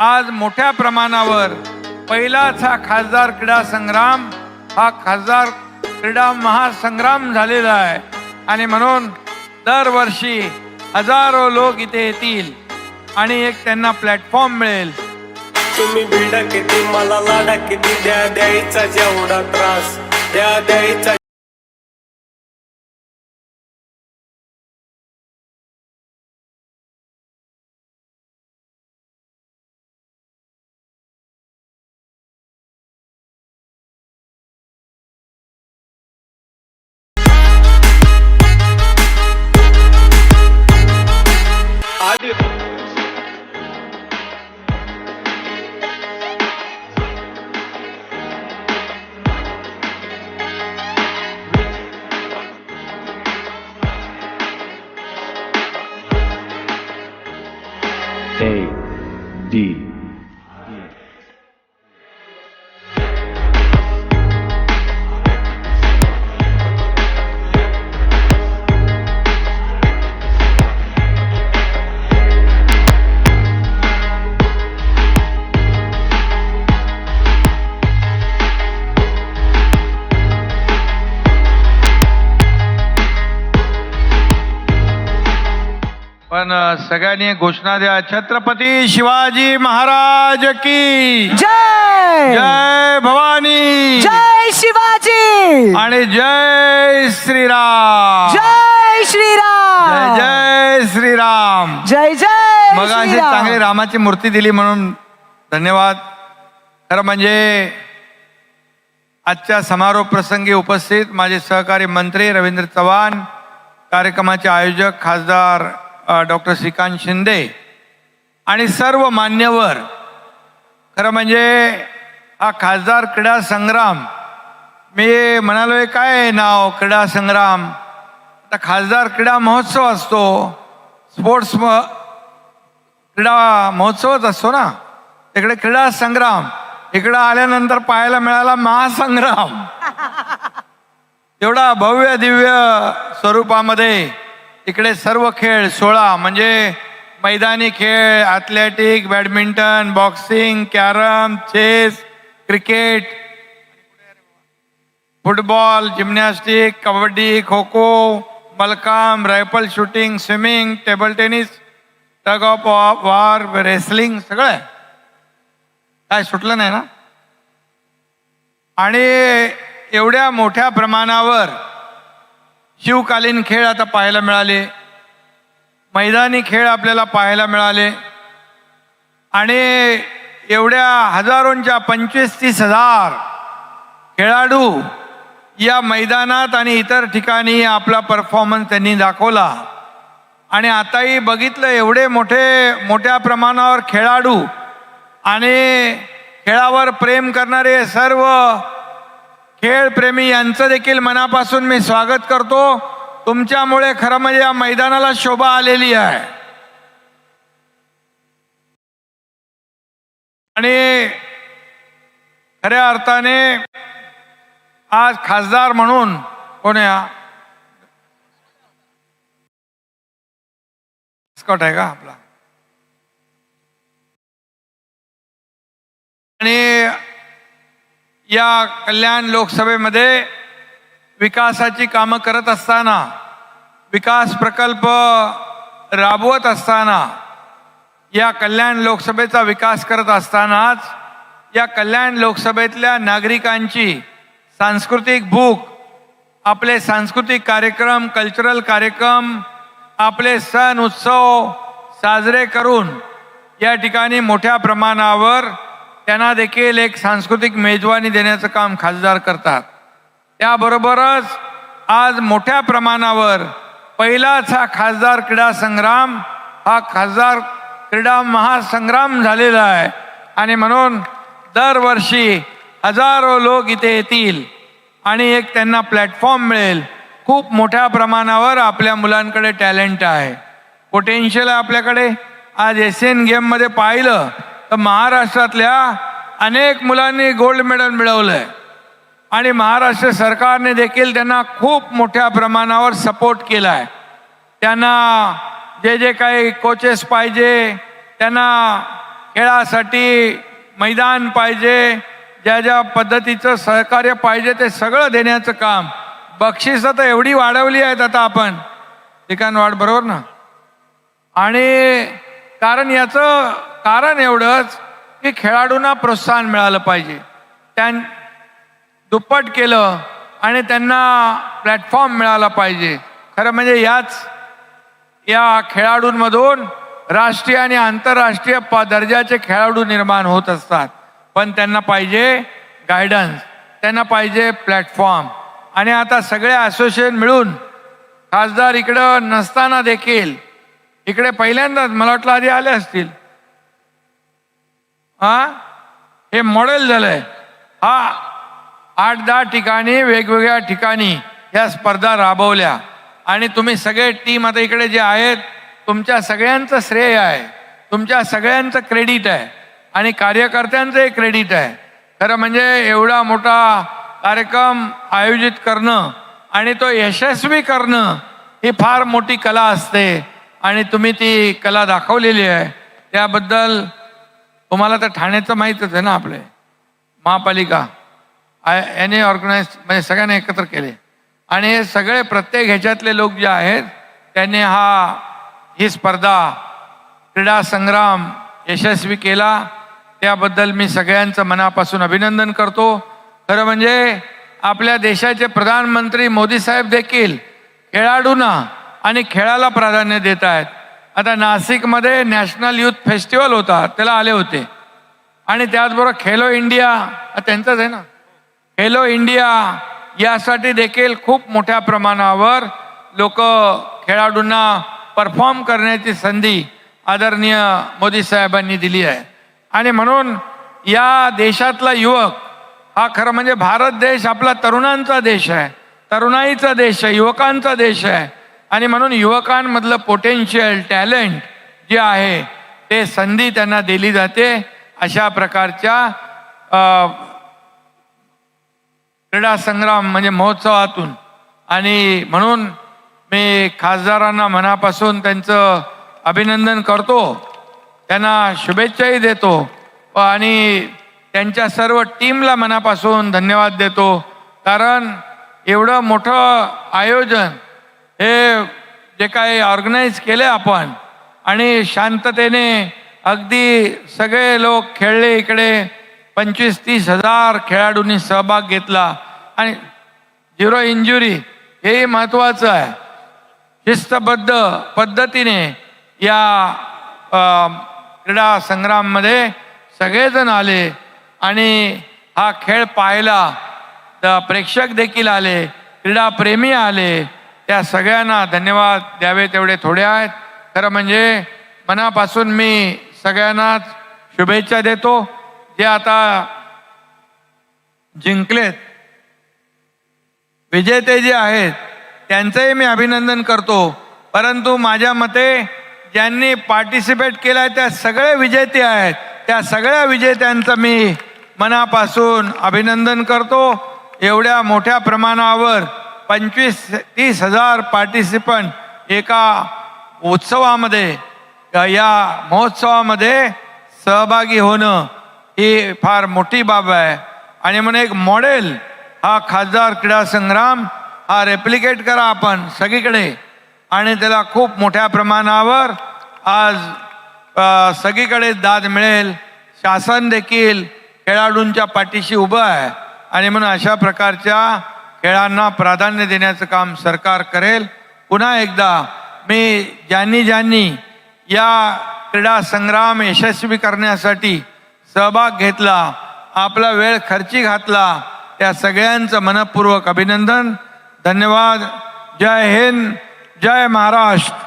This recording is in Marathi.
आज मोठ्या प्रमाणावर पहिलाच हा खासदार क्रीडा संग्राम हा खासदार क्रीडा महासंग्राम झालेला आहे. आणि म्हणून दरवर्षी हजारो लोक इथे येतील आणि एक त्यांना प्लॅटफॉर्म मिळेल. तुम्ही भिडा किती मला लाडा किती द्या द्यायचा जेवढा त्रास द्या द्यायचा A D पण अ, सगळ्यांनी घोषणा द्या. छत्रपती शिवाजी महाराज की जय! जय भवानी! जय शिवाजी! आणि जय श्रीराम! जय जय श्रीराम! जय श्रीराम! जय जय मग अशी श्रीराम. चांगली रामाची मूर्ती दिली म्हणून धन्यवाद. खरं म्हणजे आजच्या समारोप प्रसंगी उपस्थित माझे सहकारी मंत्री रवींद्र चव्हाण कार्यक्रमाचे आयोजक खासदार डॉक्टर श्रीकांत शिंदे आणि सर्व मान्यवर. खरं म्हणजे हा खासदार क्रीडा संग्राम मी म्हणालोय काय नाव क्रीडा संग्राम? आता खासदार क्रीडा महोत्सव असतो स्पोर्ट्स म क्रीडा महोत्सवच असतो ना? तिकडे क्रीडा संग्राम इकडं आल्यानंतर पाहायला मिळाला महासंग्राम. एवढा भव्य दिव्य स्वरूपामध्ये इकडे सर्व खेळ सोळा म्हणजे मैदानी खेळ athletic badminton boxing carrom chess cricket football gymnastic kabaddi kho kho mallakhamb rifle shooting swimming table tennis tug of war wrestling सगळं आहे. काय सुटलं नाही ना आणि एवढ्या मोठ्या प्रमाणावर शिवकालीन खेळ आता पाहायला मिळाले. मैदानी खेळ आपल्याला पाहायला मिळाले. आणि एवढ्या हजारोंच्या पंचवीस तीस हजार खेळाडू या मैदानात आणि इतर ठिकाणी आपला परफॉर्मन्स त्यांनी दाखवला. आणि आताही बघितलं एवढे मोठे मोठ्या प्रमाणावर खेळाडू आणि खेळावर प्रेम करणारे सर्व खेळप्रेमी यांचं देखील मनापासून मी स्वागत करतो. तुमच्यामुळे खरं म्हणजे या मैदानाला शोभा आलेली आहे. आणि खऱ्या अर्थाने आज खासदार म्हणून कोण्या स्कॉट आहे का आपला? आणि या कल्याण लोकसभेमध्ये विकासाची कामं करत असताना विकास प्रकल्प राबवत असताना या कल्याण लोकसभेचा विकास करत असतानाच या कल्याण लोकसभेतल्या नागरिकांची सांस्कृतिक भूक आपले सांस्कृतिक कार्यक्रम कल्चरल कार्यक्रम आपले सण उत्सव साजरे करून या ठिकाणी मोठ्या प्रमाणावर त्यांना देखील एक सांस्कृतिक मेजवानी देण्याचं काम खासदार करतात. त्याबरोबरच आज मोठ्या प्रमाणावर पहिलाच हा खासदार क्रीडा संग्राम हा खासदार क्रीडा महासंग्राम झालेला आहे. आणि म्हणून दरवर्षी हजारो लोक इथे येतील आणि एक त्यांना प्लॅटफॉर्म मिळेल. खूप मोठ्या प्रमाणावर आपल्या मुलांकडे टॅलेंट आहे. पोटेन्शियल आहे आपल्याकडे. आज एशियन गेममध्ये पाहिलं तर महाराष्ट्रातल्या अनेक मुलांनी गोल्ड मेडल मिळवलंय. आणि महाराष्ट्र सरकारने देखील त्यांना खूप मोठ्या प्रमाणावर सपोर्ट केला आहे त्यांना जे जे काही कोचेस पाहिजे त्यांना खेळासाठी मैदान पाहिजे ज्या ज्या पद्धतीचं सहकार्य पाहिजे ते सगळं देण्याचं काम. बक्षिसं तर एवढी वाढवली आहेत आता आपण. ठिकाण वाढ बरोबर ना? आणि कारण याचं कारण एवढंच की खेळाडूंना प्रोत्साहन मिळालं पाहिजे. त्यां दुप्पट केलं आणि त्यांना प्लॅटफॉर्म मिळाला पाहिजे. खरं म्हणजे याच या खेळाडूंमधून राष्ट्रीय आणि आंतरराष्ट्रीय प दर्जाचे खेळाडू निर्माण होत असतात. पण त्यांना पाहिजे गायडन्स त्यांना पाहिजे प्लॅटफॉर्म आणि आता सगळे असोसिएशन मिळून खासदार इकडं नसताना देखील इकडे पहिल्यांदाच मला वाटलं आधी आले असतील. हा? हे मॉडेल झालंय. हा आठ दहा ठिकाणी वेगवेगळ्या ठिकाणी या स्पर्धा राबवल्या. आणि तुम्ही सगळे टीम आता इकडे जे आहेत तुमच्या सगळ्यांचं श्रेय आहे. तुमच्या सगळ्यांचं क्रेडिट आहे. आणि कार्यकर्त्यांचंही क्रेडिट आहे. खरं म्हणजे एवढा मोठा कार्यक्रम आयोजित करणं आणि तो यशस्वी करणं ही फार मोठी कला असते. आणि तुम्ही ती कला दाखवलेली आहे. त्याबद्दल तुम्हाला तर ठाण्याचं माहीतच आहे ना आपले. महापालिका. आय याने ऑर्गनाईज म्हणजे सगळ्यांनी एकत्र केले. आणि हे सगळे प्रत्येक ह्याच्यातले लोक जे आहेत त्यांनी हा ही स्पर्धा क्रीडा संग्राम यशस्वी केला. त्याबद्दल मी सगळ्यांचं मनापासून अभिनंदन करतो. खरं म्हणजे आपल्या देशाचे प्रधानमंत्री मोदी साहेब देखील खेळाडूंना आणि खेळाला प्राधान्य देत आहेत. आता नाशिकमध्ये नॅशनल युथ फेस्टिवल होता त्याला आले होते. आणि त्याचबरोबर खेलो इंडिया त्यांचंच त्यांचाच आहे ना? खेलो इंडिया यासाठी देखील खूप मोठ्या प्रमाणावर लोक खेळाडूंना परफॉर्म करण्याची संधी आदरणीय मोदी साहेबांनी दिली आहे. आणि म्हणून या देशातला युवक हा खरं म्हणजे भारत देश आपला तरुणांचा देश आहे. तरुणाईचा देश आहे युवकांचा देश आहे. आणि म्हणून युवकांमधलं पोटेन्शियल टॅलेंट जे आहे ते संधी त्यांना दिली जाते अशा प्रकारच्या क्रीडा संग्राम म्हणजे महोत्सवातून. आणि म्हणून मी खासदारांना मनापासून त्यांचं अभिनंदन करतो. त्यांना शुभेच्छाही देतो. आणि त्यांच्या सर्व टीमला मनापासून धन्यवाद देतो. कारण एवढं मोठं आयोजन हे जे काही ऑर्गनाईज केले आपण आणि शांततेने अगदी सगळे लोक खेळले इकडे पंचवीस तीस हजार खेळाडूंनी सहभाग घेतला आणि झिरो इंजुरी हेही महत्त्वाचं आहे. शिस्तबद्ध पद्धतीने या क्रीडा संग्राममध्ये सगळेजण आले आणि हा खेळ पाहायला तर प्रेक्षक देखील आले क्रीडाप्रेमी आले त्या सगळ्यांना धन्यवाद द्यावे तेवढे थोडे आहेत. खरं म्हणजे मनापासून मी सगळ्यांनाच शुभेच्छा देतो. जे आता जिंकलेत. विजेते जे आहेत. त्यांचंही मी अभिनंदन करतो. परंतु माझ्या मते ज्यांनी पार्टिसिपेट केलं आहे त्या सगळे विजेते आहेत. त्या सगळ्या विजेत्यांचं मी मनापासून अभिनंदन करतो. एवढ्या मोठ्या प्रमाणावर पंचवीस तीस हजार पार्टिसिपंट एका उत्सवामध्ये या महोत्सवामध्ये सहभागी होणं ही फार मोठी बाब आहे. आणि म्हणून एक मॉडेल हा खासदार क्रीडा संग्राम हा रेप्लिकेट करा आपण सगळीकडे. आणि त्याला खूप मोठ्या प्रमाणावर आज सगळीकडे दाद मिळेल. शासन देखील खेळाडूंच्या पाठीशी उभं आहे. आणि म्हणून अशा प्रकारच्या खेळांना प्राधान्य देण्याचं काम सरकार करेल. पुन्हा एकदा मी ज्यांनी ज्यांनी या क्रीडा संग्राम यशस्वी करण्यासाठी सहभाग घेतला आपला वेळ खर्ची घातला त्या सगळ्यांचं मनपूर्वक अभिनंदन. धन्यवाद. जय हिंद. जय महाराष्ट्र.